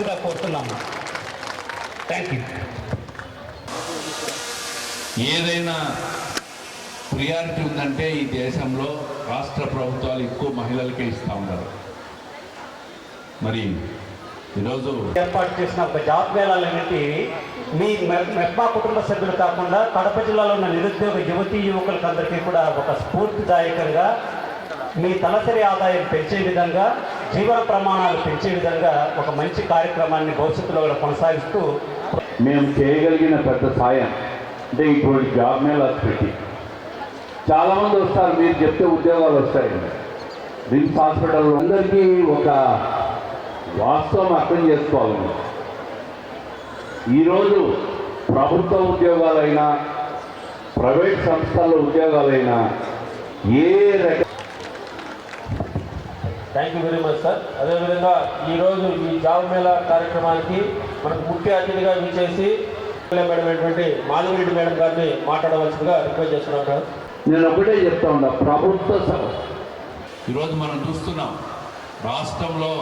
మాట్లాడవలసిందిగా కోరుతున్నాము. Thank you ఏదైనా ప్రియారిటీ ఉందంటే ఈ దేశంలో రాష్ట్ర ప్రభుత్వాలు ఎక్కువ మహిళలకే ఇస్తూ ఉన్నారు. మరి ఈరోజు ఏర్పాటు చేసిన ఒక జాబ్ మేళాలన్నిటి మీ మె- మెప్మా కుటుంబ సభ్యులు కాకుండా కడప జిల్లాలో ఉన్న నిరుద్యోగ యువతీ యువకులకు అందరికీ కూడా ఒక స్ఫూర్తిదాయకంగా మీ తలసరి ఆదాయం పెంచే విధంగా జీవన ప్రమాణాలు పెంచే విధంగా ఒక మంచి కార్యక్రమాన్ని భవిష్యత్తులో కూడా కొనసాగిస్తూ మేము చేయగలిగిన పెద్ద సాయం అంటే ఇప్పుడు జాబ్ మేళాస్ పెట్టి. చాలామంది వస్తారు మీరు చెప్తే ఉద్యోగాలు వస్తాయి. రిమ్స్ హాస్పిటల్ అందరికీ ఒక వాస్తవం అర్థం చేసుకోవాలి ఈరోజు ప్రభుత్వ ఉద్యోగాలైనా ప్రైవేట్ సంస్థల ఉద్యోగాలైనా ఏ రకం thank you very much sir అదేవిధంగా ఈరోజు ఈ జాబ్ మేళా కార్యక్రమానికి మనకు ముఖ్య అతిథిగా విచ్చేసి మేడం అయినటువంటి మాధవిరెడ్డి మేడం గారిని మాట్లాడవలసిందిగా రిక్వెస్ట్ చేస్తున్నాం సార్ నేను ఒకటే చెప్తా ఉన్నా ప్రభుత్వ ఈరోజు మనం చూస్తున్నాం రాష్ట్రంలో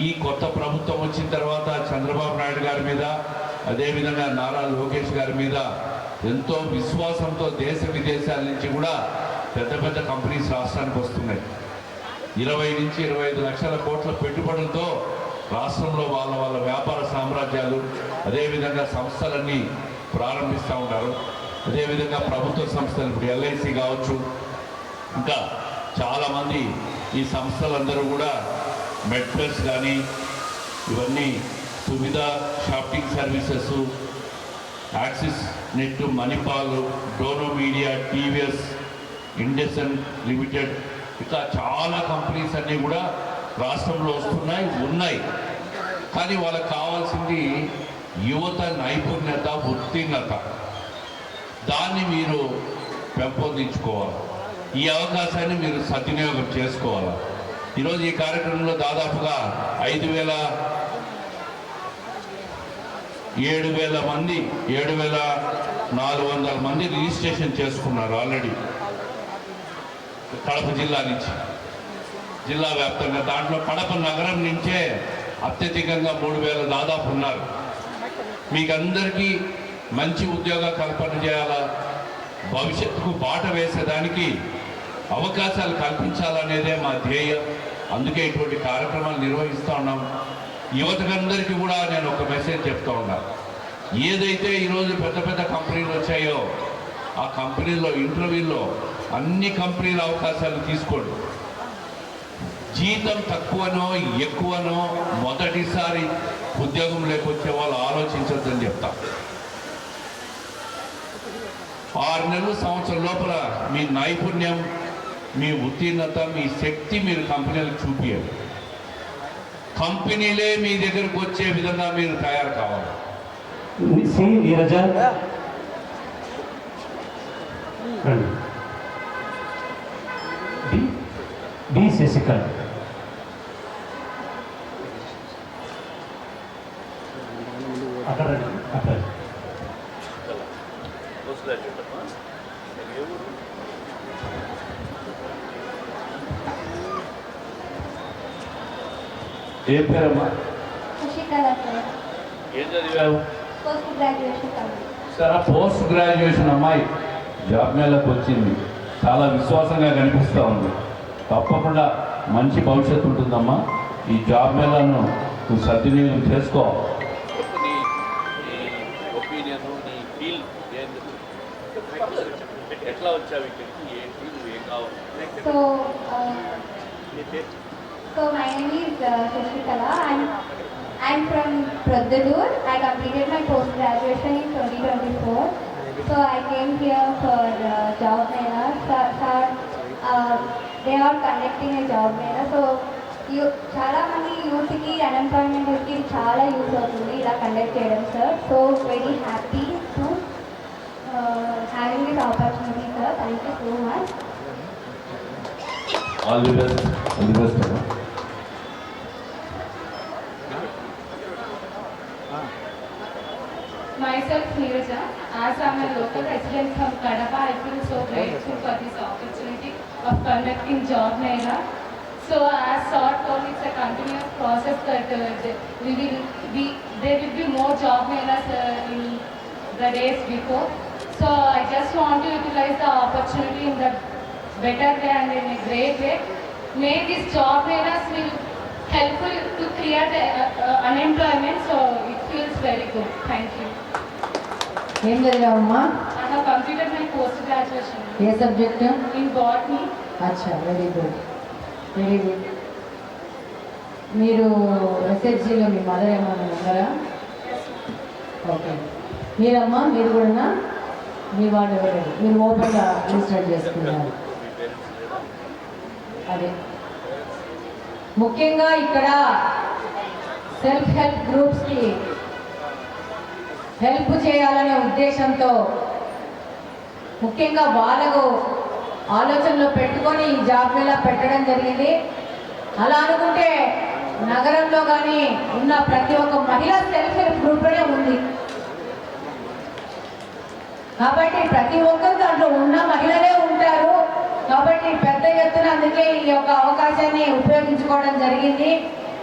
ఈ కొత్త ప్రభుత్వం వచ్చిన తర్వాత చంద్రబాబు నాయుడు గారి మీద అదేవిధంగా నారా లోకేష్ గారి మీద ఎంతో విశ్వాసంతో దేశ విదేశాల నుంచి కూడా పెద్ద పెద్ద కంపెనీస్ రాష్ట్రానికి వస్తున్నాయి. ఇరవై నుంచి ఇరవై ఐదు లక్షల కోట్ల పెట్టుబడులతో రాష్ట్రంలో వాళ్ళ వాళ్ళ వ్యాపార సామ్రాజ్యాలు అదేవిధంగా సంస్థలన్నీ ప్రారంభిస్తూ ఉంటారు అదేవిధంగా ప్రభుత్వ సంస్థలు ఇప్పుడు ఎల్ఐసి కావచ్చు ఇంకా చాలామంది ఈ సంస్థలందరూ కూడా మెడ్ప్లస్ కానీ ఇవన్నీ Suvidha shopping services Axis net Manipal డోనో media TVS ఇండసన్ లిమిటెడ్ ఇట్లా చాలా కంపెనీస్ అన్నీ కూడా రాష్ట్రంలో వస్తున్నాయి ఉన్నాయి. కానీ వాళ్ళకి కావాల్సింది యువత నైపుణ్యత ఉత్తీర్ణత. దాన్ని మీరు పెంపొందించుకోవాలి. ఈ అవకాశాన్ని మీరు సద్వినియోగం చేసుకోవాలి. ఈరోజు ఈ కార్యక్రమంలో దాదాపుగా ఐదు వేల ఏడు వేల మంది ఏడు వేల నాలుగు వందల మంది రిజిస్ట్రేషన్ చేసుకున్నారు ఆల్రెడీ. కడప జిల్లా నుంచి. జిల్లా వ్యాప్తంగా దాంట్లో కడప నగరం నుంచే అత్యధికంగా మూడు వేల దాదాపు ఉన్నారు. మీకందరికీ మంచి ఉద్యోగ కల్పన చేయాలా? భవిష్యత్తుకు బాట వేసేదానికి అవకాశాలు కల్పించాలనేదే మా ధ్యేయం. అందుకే ఇటువంటి కార్యక్రమాలు నిర్వహిస్తూ ఉన్నాం. యువతకందరికీ కూడా నేను ఒక మెసేజ్ చెప్తా ఉన్నా. ఏదైతే ఈరోజు పెద్ద పెద్ద కంపెనీలు వచ్చాయో ఆ కంపెనీలో ఇంటర్వ్యూల్లో అన్ని కంపెనీల అవకాశాలు తీసుకోండి. జీతం తక్కువనో ఎక్కువనో మొదటిసారి ఉద్యోగం లేకొచ్చే వాళ్ళు ఆలోచించొద్దని చెప్తా. ఆరు నెలలు సంవత్సరం లోపల మీ నైపుణ్యం మీ ఉత్తీర్ణత మీ శక్తి మీరు కంపెనీలకు చూపించాలి కంపెనీలే మీ దగ్గరకు వచ్చే విధంగా మీరు తయారు కావాలి. సి నీరజ. శశికళ అక్కడ ఏం పేరమ్మా? ఏం చదివావు? సరే పోస్ట్ గ్రాడ్యుయేషన్ అమ్మాయి జాబ్ మేళకు వచ్చింది. చాలా విశ్వాసంగా కనిపిస్తూ ఉంది. తప్పకుండా మంచి భవిష్యత్తు ఉంటుందమ్మా. ఈ జాబ్ మేళను నువ్వు సద్వినియోగం చేసుకో. ఎట్లా వచ్చావు ఇక్కడికి ఏంటి నువ్వు ఏం కావాలి so so my name is Sasikala I'm I'm from Proddatur I completed my post graduation in twenty twenty four so I came here for job they are conducting a job mela so you చాలా మంది యూత్కి అన్ఎంప్లాయ్మెంట్కి ఇది చాలా use అవుతుంది ఇలా conduct చేయడం sir so very happy to having this opportunity sir thank you so much all the best all the best అమ్మా Myself, Neeraja. As I'm a local resident from Kadapa, I feel so grateful for this opportunity. Of conducting job mela. So as Sort told, it's a continuous process that uh, we will be, there will be more job melas uh, in the days before. So I just want to utilize the opportunity in the better way and in a great way. May these job melas will helpful to clear the uh, uh, unemployment, so it feels very good. Thank you. ఏం చదివావమ్మా I completed my post graduation. ఏ subject in botany. అచ్చా very good very good మీరు ఎస్హెచ్జిలో మీ mother ఏమైనా ఉన్నారా okay మీరమ్మా మీరు కూడా మీ వాళ్ళు ఎవరు మీరు ఓపెన్గా రిజిస్టర్ చేసుకున్నారు? అదే. ముఖ్యంగా ఇక్కడ సెల్ఫ్ హెల్ప్ గ్రూప్స్కి హెల్ప్ చేయాలనే ఉద్దేశంతో ముఖ్యంగా వాళ్ళకు ఆలోచనలో పెట్టుకొని ఈ జాబ్ మేళా పెట్టడం జరిగింది. అలా అనుకుంటే నగరంలో కానీ ఉన్న ప్రతి ఒక్క మహిళ సెల్ఫ్ హెల్ప్ గ్రూప్లోనే ఉంది. కాబట్టి ప్రతి ఒక్కరు దాంట్లో ఉన్న మహిళలే ఉంటారు. కాబట్టి పెద్ద ఎత్తున అందుకే ఈ యొక్క అవకాశాన్ని ఉపయోగించుకోవడం జరిగింది.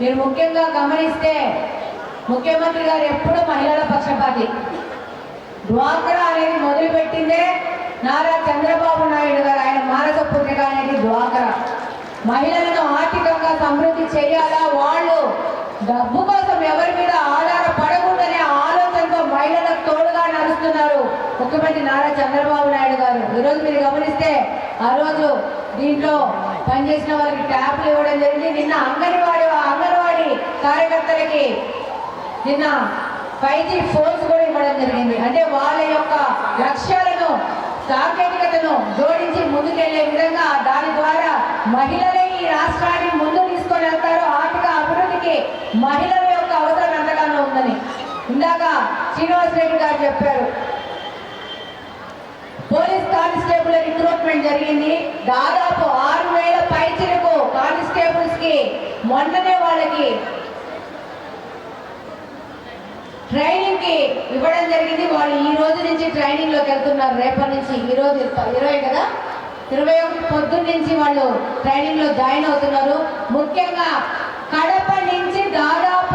మీరు ముఖ్యంగా గమనిస్తే ముఖ్యమంత్రి గారు ఎప్పుడు మహిళల పక్షపాతి. డ్వాక్రా అనేది మొదలుపెట్టిందే నారా చంద్రబాబు నాయుడు గారు ఆయన మానస పుత్రిక అనేది డ్వాక్రా. మహిళలను ఆర్థికంగా సమృద్ధి చేయాలా వాళ్ళు? డబ్బు కోసం ఎవరి మీద ఆధారపడకూడదనే ఆలోచనతో మహిళలకు తోడుగా నడుస్తున్నారు ముఖ్యమంత్రి నారా చంద్రబాబు నాయుడు గారు. ఈరోజు మీరు గమనిస్తే ఆ రోజు దీంట్లో పనిచేసిన వారికి ట్యాప్లు ఇవ్వడం జరిగింది. నిన్న అంగన్వాడి అంగన్వాడి కార్యకర్తలకి నిన్న ఫైవ్ జీ ఫోన్స్ కూడా ఇవ్వడం జరిగింది. అంటే వాళ్ళ యొక్క లక్ష్యాలను సాంకేతికతను జోడించి ముందుకెళ్ళే విధంగా దాని ద్వారా మహిళలే ఈ రాష్ట్రాన్ని ముందు తీసుకొని వెళ్తారు. ఆర్థిక అభివృద్ధికి మహిళల యొక్క అవసరం ఎంతగానో ఉందని ఇందాక శ్రీనివాస్ రెడ్డి గారు చెప్పారు. పోలీస్ కానిస్టేబుల్ రిక్రూట్మెంట్ జరిగింది. దాదాపు ఆరు వేల పైచిలకు కానిస్టేబుల్స్కి మొన్ననే వాళ్ళకి ట్రైనింగ్కి ఇవ్వడం జరిగింది. వాళ్ళు ఈ రోజు నుంచి ట్రైనింగ్లోకి వెళ్తున్నారు. రేపటి నుంచి ఈ రోజు ఇరవై- కదా? ఇరవై ఒకటి పొద్దున్న నుంచి వాళ్ళు ట్రైనింగ్లో జాయిన్ అవుతున్నారు. ముఖ్యంగా కడప నుంచి దాదాపు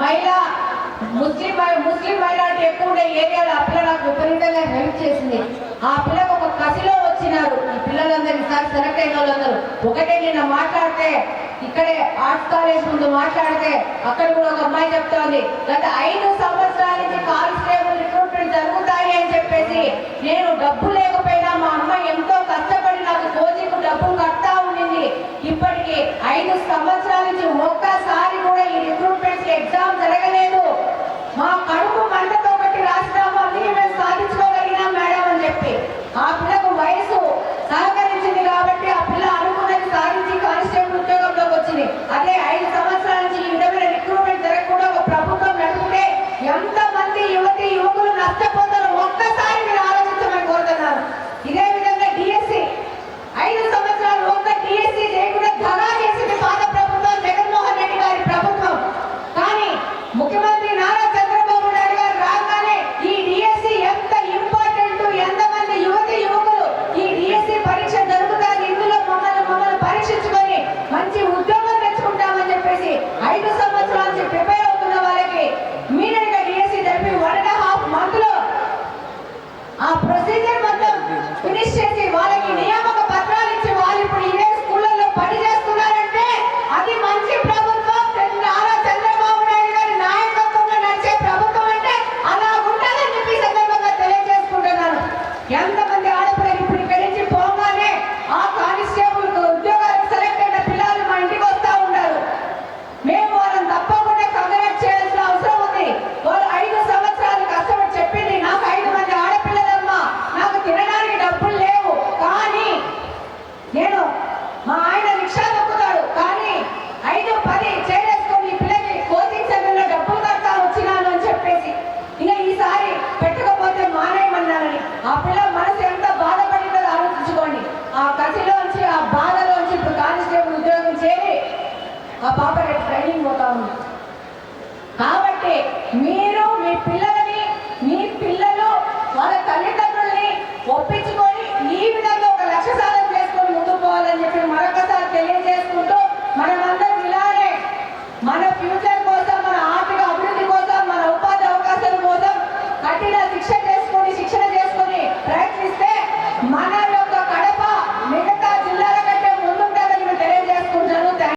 మహిళ ముస్లిం ముస్లిం మైనార్టీ ఎక్కువ ఉండే ఏరియాలో ఆ పిల్ల నాకు విపరీతంగా హెల్ప్ చేసింది. ఆ పిల్లకు ఒక కసిలో వచ్చినారు ఈ పిల్లలందరూ ఈసారి సెలెక్ట్ అయిన వాళ్ళందరూ ఒకటే నిన్న మాట్లాడితే ఇక్కడే ఆర్ట్స్ కాలేజ్ ముందు మాట్లాడితే అక్కడ కూడా ఒక అమ్మాయి చెప్తోంది గత ఐదు సంవత్సరాల నుంచి కానిస్టేబుల్ రిక్రూట్మెంట్ జరుగుతాయి అని చెప్పేసి నేను డబ్బు లేకపోయినా మా అమ్మ ఎంతో కష్టపడి నాకు కోచింగ్ డబ్బులు కడతా ఉండింది. ఇప్పటికి ఐదు సంవత్సరాలు నుంచి ఒక్కసారి కూడా ఈ రిక్రూట్మెంట్ ఎగ్జామ్ జరగలేదు. మా కడుపు మంటతో బట్టి రాసినాము అందుకే మేము సాధించుకోగలిగినాం మేడం అని చెప్పి. ఆ